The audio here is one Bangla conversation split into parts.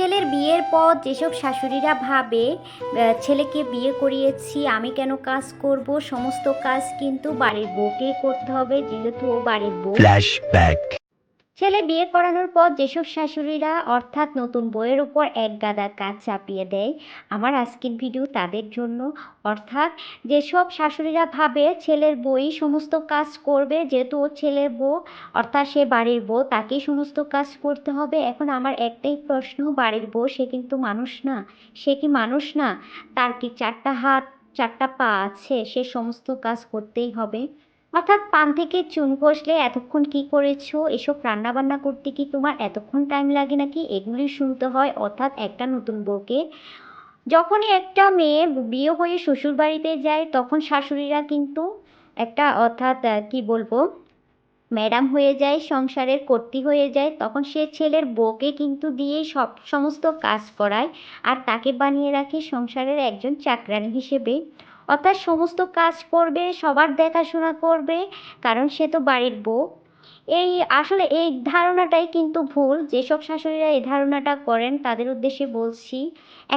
ছেলের বিয়ের পর যেসব শাশুড়িরা ভাবে ছেলেকে বিয়ে করিয়েছি, আমি কেন কাজ করব, সমস্ত কাজ কিন্তু বাড়ির বউকে করতে হবে, যেহেতু ও বাড়ির বউ. ছেলে বিয়ে করানোর পর যেসব শাশুড়িরা অর্থাৎ নতুন বইয়ের উপর এক গাদা কাজ চাপিয়ে দেয়, আমার আজকের ভিডিও তাদের জন্য। অর্থাৎ যেসব শাশুড়িরা ভাবে ছেলের বই সমস্ত কাজ করবে, যেহেতু ও ছেলের বউ, অর্থাৎ সে বাড়ির বউ, তাকেই সমস্ত কাজ করতে হবে। এখন আমার একটাই প্রশ্ন, বাড়ির বউ সে কিন্তু মানুষ না? সে কি মানুষ না? তার কি চারটা হাত, চারটা পা আছে? সে সমস্ত কাজ করতেই হবে। অর্থাৎ পান থেকে চুন খসলে এতক্ষণ কি করেছ? এসব রান্না বান্না করতে কি তোমার এতক্ষণ টাইম লাগে নাকি? এগুলি শুনতে হয়, অর্থাৎ একটা নতুন বউকে। যখনই একটা মেয়ে বিয়ে হয়ে শ্বশুর বাড়িতে যায়, তখন শাশুড়িরা কিন্তু একটা, অর্থাৎ কি বলব ম্যাডাম হয়ে যায়, সংসারের কর্ত্রী হয়ে যায়, তখন সে ছেলের বউকে কিন্তু দিয়ে সব সমস্ত কাজ করায়। আর তাকে বানিয়ে রাখে সংসারের একজন চাকরানি হিসেবে। অর্থাৎ সমস্ত কাজ করবে, সবার দেখাশোনা করবে, কারণ সে তো বাড়ির বউ। এই আসলে এই ধারণাটাই কিন্তু ভুল। যেসব শাশুড়িরা এই ধারণাটা করেন, তাদের উদ্দেশ্যে বলছি,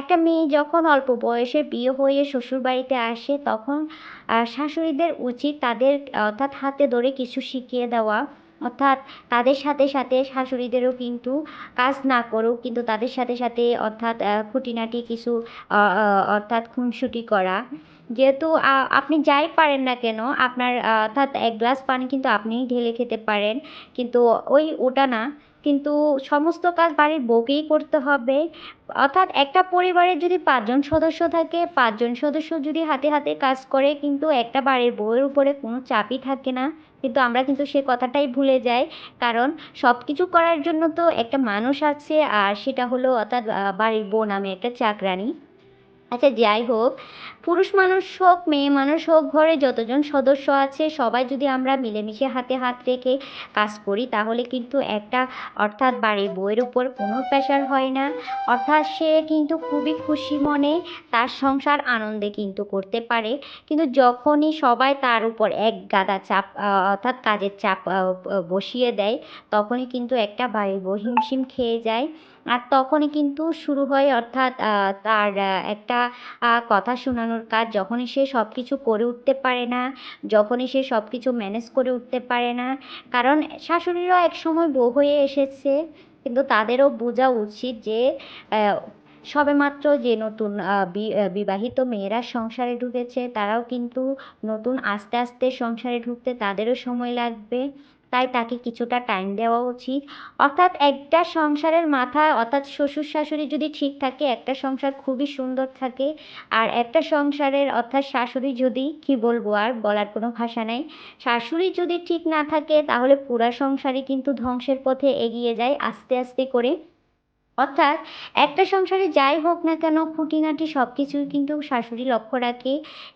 একটা মেয়ে যখন অল্প বয়সে বিয়ে হয়ে শ্বশুর বাড়িতে আসে, তখন শাশুড়িদের উচিত তাদের, অর্থাৎ হাতে ধরে কিছু শিখিয়ে দেওয়া। অর্থাৎ তাদের সাথে সাথে শাশুড়িদেরও কিন্তু কাজ না করুক, কিন্তু তাদের সাথে সাথে অর্থাৎ খুঁটিনাটি কিছু অর্থাৎ খুনসুটি করা। যেহেতু আপনি যাই পারেন না কেন, আপনার অর্থাৎ এক গ্লাস পানি কিন্তু আপনিই ঢেলে খেতে পারেন। কিন্তু ওই ওটা না, কিন্তু সমস্ত কাজ বাড়ির বউকেই করতে হবে। অর্থাৎ একটা পরিবারের যদি পাঁচজন সদস্য থাকে, পাঁচজন সদস্য যদি হাতে হাতে কাজ করে, কিন্তু একটা বাড়ির বউয়ের উপরে কোনো চাপই থাকে না। কিন্তু আমরা কিন্তু সে কথাটাই ভুলে যাই। কারণ সব কিছু করার জন্য তো একটা মানুষ আছে, আর সেটা হলো অর্থাৎ বাড়ির বউ নামে একটা চাকরানি আচ্ছা যাই হোক। পুরুষ মানুষ হোক, মেয়ে মানুষ হোক, ঘরে যতজন সদস্য আছে, সবাই যদি আমরা মিলেমিশে হাতে হাত রেখে কাজ করি, তাহলে কিন্তু একটা অর্থাৎ বাড়ির বউয়ের উপর কোনো প্রেশার হয় না। অর্থাৎ সে কিন্তু খুবই খুশি মনে তার সংসার আনন্দে কিন্তু করতে পারে। কিন্তু যখনই সবাই তার উপর এক গাদা চাপ অর্থাৎ কাজের চাপ বসিয়ে দেয়, তখনই কিন্তু একটা বাড়ির বউ হিমশিম খেয়ে যায়। আর তখনই কিন্তু শুরু হয় অর্থাৎ তার একটা কথা শোনানোর কাজ যখনই সে সব কিছু করে উঠতে পারে না, যখনই সে সব কিছু ম্যানেজ করে উঠতে পারে না, কারণ শাশুড়িরাও এক সময় বউ হয়ে এসেছে, কিন্তু তাদেরও বোঝা উচিত যে সবেমাত্র যে নতুন বিবাহিত মেয়েরা সংসারে ঢুকেছে, তারাও কিন্তু নতুন আস্তে আস্তে সংসারে ঢুকতে তাদেরও সময় লাগবে। তাই তাকে কিছুটা টাইম দেওয়া উচিত। অর্থাৎ একটা সংসারের মাথা, অর্থাৎ শ্বশুর শাশুড়ি যদি ঠিক থাকে, একটা সংসার খুবই সুন্দর থাকে। আর একটা সংসারের, অর্থাৎ শাশুড়ি যদি, কি বলব আর বলার কোনো ভাষা নাই, শাশুড়ি যদি ঠিক না থাকে, তাহলে পুরা সংসারই কিন্তু ধ্বংসের পথে এগিয়ে যায় আস্তে আস্তে করে। অর্থাৎ একটা সংসারে যাই হোক না কেন খুঁটিনাটি সব কিছুই কিন্তু শাশুড়ি লক্ষ্য রাখে।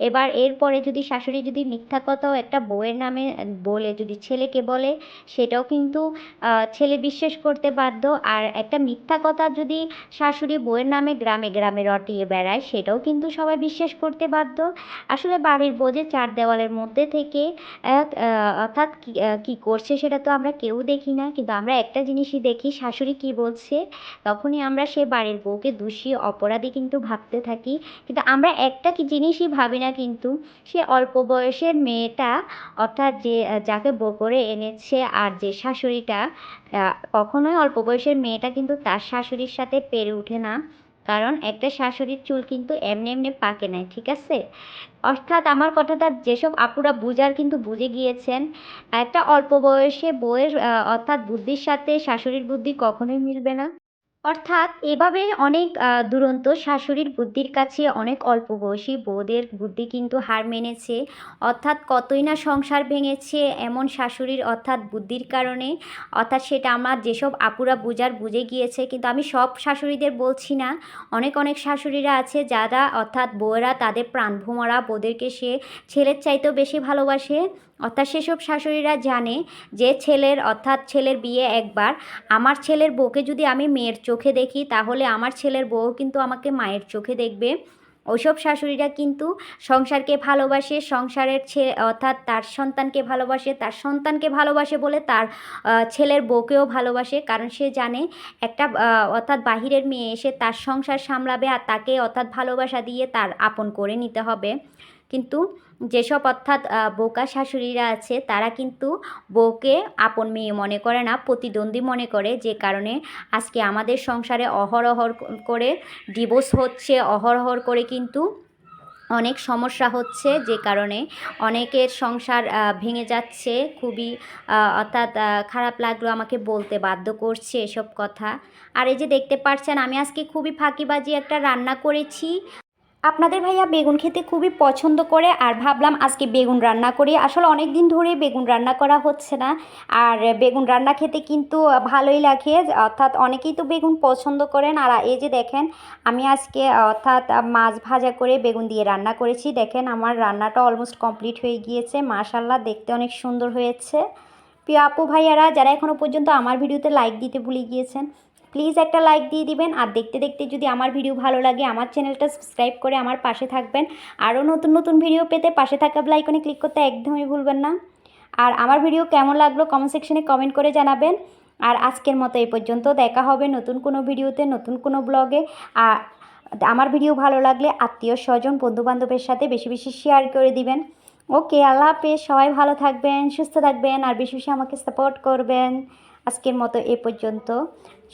এবার এরপরে যদি শাশুড়ি যদি মিথ্যা কথাও একটা বউয়ের নামে বলে, যদি ছেলেকে বলে, সেটাও কিন্তু ছেলে বিশ্বাস করতে বাধ্য। আর একটা মিথ্যা কথা যদি শাশুড়ি বউয়ের নামে গ্রামে গ্রামে রটিয়ে বেড়ায়, সেটাও কিন্তু সবাই বিশ্বাস করতে বাধ্য। আসলে বাড়ির বোঝে চার দেওয়ালের মধ্যে থেকে অর্থাৎ কি করছে সেটা তো আমরা কেউ দেখি না। কিন্তু আমরা একটা জিনিসই দেখি, শাশুড়ি কি বলছে? তখনই আমরা সে বাড়ির বউকে দোষী, অপরাধী কিন্তু ভাবতে থাকি। কিন্তু আমরা একটা কি জিনিসই ভাবি না কিন্তু, সে অল্প বয়সের মেয়েটা অর্থাৎ যে, যাকে বউ করে এনেছে আর যে শাশুড়িটা কখনোই অল্প বয়সের মেয়েটা কিন্তু তার শাশুড়ির সাথে পেরে ওঠে না। কারণ একটা শাশুড়ির চুল কিন্তু এমনি এমনি পাকে নাই, ঠিক আছে? অর্থাৎ আমার কথাটা যেসব আপুরা বুঝার কিন্তু বুঝে গিয়েছেন, একটা অল্প বয়সে বউয়ের অর্থাৎ বুদ্ধির সাথে শাশুড়ির বুদ্ধি কখনোই মিলবে না। অর্থাৎ এভাবে অনেক দুরন্ত শাশুড়ির বুদ্ধির কাছে অনেক অল্প বয়সী বউদের বুদ্ধি কিন্তু হার মেনেছে। অর্থাৎ কতই না সংসার ভেঙেছে এমন শাশুড়ির অর্থাৎ বুদ্ধির কারণে। অর্থাৎ সেটা আমার যেসব আপুরা বুঝার বুঝে গিয়েছে, কিন্তু আমি সব শাশুড়িদের বলছি না। অনেক অনেক শাশুড়িরা আছে যারা অর্থাৎ বউয়েরা তাদের প্রাণভোমরা বউদেরকে সে ছেলের চাইতেও বেশি ভালোবাসে। অর্থাৎ সেসব শাশুড়িরা জানে যে ছেলের, অর্থাৎ ছেলের বিয়ে একবার। আমার ছেলের বউকে যদি আমি মেয়ের চোখে দেখি, তাহলে আমার ছেলের বউ কিন্তু আমাকে মায়ের চোখে দেখবে। ওইসব শাশুড়িরা কিন্তু সংসারকে ভালোবাসে, সংসারের ছে, অর্থাৎ তার সন্তানকে ভালোবাসে, তার সন্তানকে ভালোবাসে বলে তার ছেলের বউকেও ভালোবাসে। কারণ সে জানে একটা অর্থাৎ বাহিরের মেয়ে এসে তার সংসার সামলাবে আর তাকে অর্থাৎ ভালোবাসা দিয়ে তার আপন করে নিতে হবে। কিন্তু যেসব অর্থাৎ বোকা শাশুড়িরা আছে, তারা কিন্তু বউকে আপন মেয়ে মনে করে না, প্রতিদ্বন্দ্বী মনে করে, যে কারণে আজকে আমাদের সংসারে অহরহর করে ডিভোর্স হচ্ছে, অহরহর করে কিন্তু অনেক সমস্যা হচ্ছে, যে কারণে অনেকের সংসার ভেঙে যাচ্ছে, খুবই অর্থাৎ খারাপ লাগল, আমাকে বলতে বাধ্য করছে এসব কথা। আর এই যে দেখতে পাচ্ছেন আমি আজকে খুবই ফাঁকিবাজি একটা রান্না করেছি। আপনাদের ভাইয়া বেগুন খেতে খুবই পছন্দ করে, আর ভাবলাম আজকে বেগুন রান্না করি। আসলে অনেক দিন ধরে বেগুন রান্না করা হচ্ছে না, আর বেগুন রান্না খেতে কিন্তু ভালোই লাগে। অর্থাৎ অনেকেই তো বেগুন পছন্দ করেন, আর এই যে দেখেন, আমি আজকে অর্থাৎ মাছ ভাজা করে বেগুন দিয়ে রান্না করেছি। দেখেন আমার রান্নাটা অলমোস্ট কমপ্লিট হয়ে গিয়েছে মাশাল্লাহ দেখতে অনেক সুন্দর হয়েছে। প্রিয় আপু ভাইয়ারা, যারা এখনও পর্যন্ত আমার ভিডিওতে লাইক দিতে ভুলে গিয়েছেন প্লিজ একটা লাইক দিয়ে দিবেন। আর দেখতে দেখতে যদি আমার ভিডিও ভালো লাগে, আমার চ্যানেলটা সাবস্ক্রাইব করে আমার পাশে থাকবেন। আরও নতুন নতুন ভিডিও পেতে পাশে থাকা লাইকনে ক্লিক করতে একদমই ভুলবেন না। আর আমার ভিডিও কেমন লাগল কমেন্ট সেকশনে কমেন্ট করে জানাবেন। আর আজকের মতো এই পর্যন্ত দেখা হবে নতুন কোনো ভিডিওতে, নতুন কোনো ব্লগে আর আমার ভিডিও ভালো লাগলে আত্মীয় স্বজন, বন্ধুবান্ধবের সাথে বেশি বেশি শেয়ার করে দিবেন। ওকে আল্লাহ হাফেজ। সবাই ভালো থাকবেন, সুস্থ থাকবেন। আর বেশি বেশি আমাকে সাপোর্ট করবেন। আজকের মতো এ পর্যন্ত।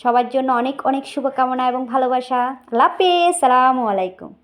সবার জন্য অনেক অনেক শুভকামনা এবং ভালোবাসা। আল্লাহ হাফেজ। সালামু আলাইকুম।